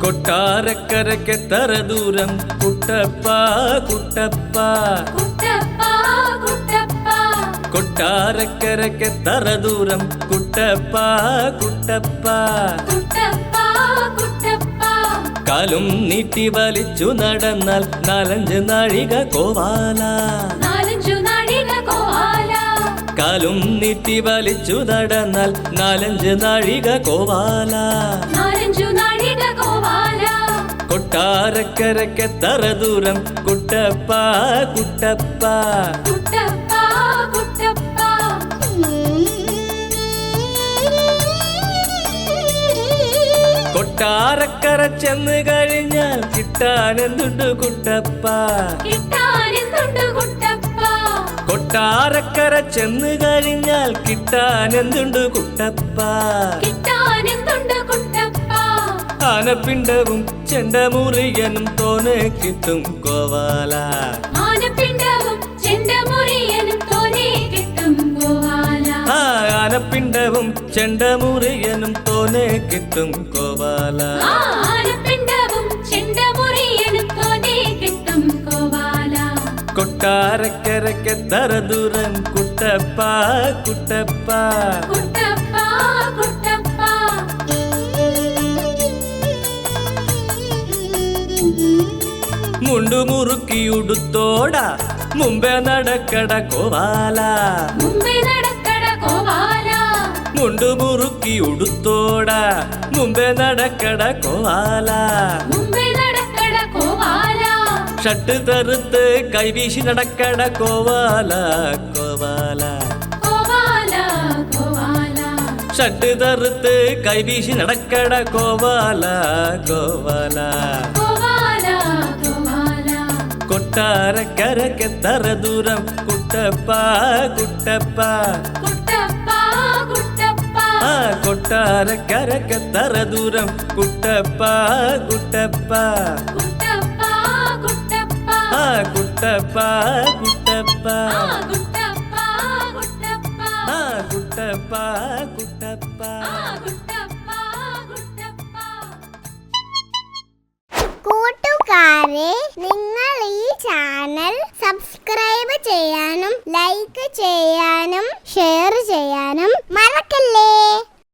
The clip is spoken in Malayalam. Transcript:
കൊട്ടാരക്കരക്കെ തറ ദൂരം? കുട്ടപ്പ കുട്ടപ്പ. കൊട്ടാരക്കരക്കെ തറ ദൂരം? കുട്ടപ്പ കുട്ടപ്പ. കാലും നീട്ടി വലിച്ചു നടന്നാൽ നാലഞ്ച് നാഴിക കോവാല. നാലഞ്ച് കാലും നീട്ടി വലിച്ചു നടന്നാൽ നാലഞ്ച് നാഴിക കോവാല. നാലഞ്ചു നാഴിക കോവാല. കൊട്ടാരക്കരക്കെത്തറ ദൂരം? കുട്ടപ്പ കുട്ടപ്പ. കുട്ടപ്പ കുട്ടപ്പ. കൊട്ടാരക്കര ചെന്ന് കഴിഞ്ഞാൽ കിട്ടാനെന്തുണ്ട് കുട്ടപ്പ? കിട്ടാനെന്തുണ്ട് കുട്ടപ്പ? കൊട്ടാരക്കര ചെന്ന് കഴിഞ്ഞാൽ കിട്ടാനെന്തുണ്ട് കുട്ടപ്പ? കിട്ടാനെന്തുണ്ട് കുട്ടപ്പ? ആനപ്പിണ്ടവും ചെണ്ടമുറിയനും തോനെ കിട്ടും കോവാല ആനപ്പിണ്ടവും ചെണ്ടമുറിയനും തോനെ കിട്ടും കോവാല ആ ആനപ്പിണ്ടവും ചെണ്ടമുറിയനും തോനെ കിട്ടും കോവാല ആ ആനപ്പിണ്ടവും ചെണ്ടമുറിയനും തോനെ കിട്ടും കോവാല കൊട്ടാരക്കരക്കെത്തറ ദൂരം കുട്ടപ്പ കുട്ടപ്പ കുട്ടപ്പ കുട്ടപ്പ മുണ്ടുമുറുക്കിയുടുത്തോട മുമ്പേ നടക്കട കോവാല മുമ്പേ നടക്കട കോവാല മുണ്ടുമുറുക്കിയുടുത്തോട മുമ്പേ നടക്കട കോവാല മുമ്പേ നടക്കട കോവാല ഷട്ട് തെറുത്ത് കൈവീശി നടക്കട കോവാല കോവാല. ഷട്ട് തെറുത്ത് കൈവീശി നടക്കട കോവാല കോവാല. കൊട്ടാരക്കരക്ക് തറ കൊട്ടാരക്കരക്കെത്തറ ദൂരം? കുട്ടപ്പ കുട്ടപ്പ. കൊട്ടാരക്കരക്ക് തറ കൊട്ടാരക്കരക്കെത്തറ ദൂരം? കുട്ടപ്പ കുട്ടപ്പ. ഗുട്ടപ്പ കുട്ടപ്പ. കൂട്ടുകാരെ നിങ്ങൾ ഈ ചാനൽ സബ്സ്ക്രൈബ് ചെയ്യാനും ലൈക്ക് ചെയ്യാനും ഷെയർ ചെയ്യാനും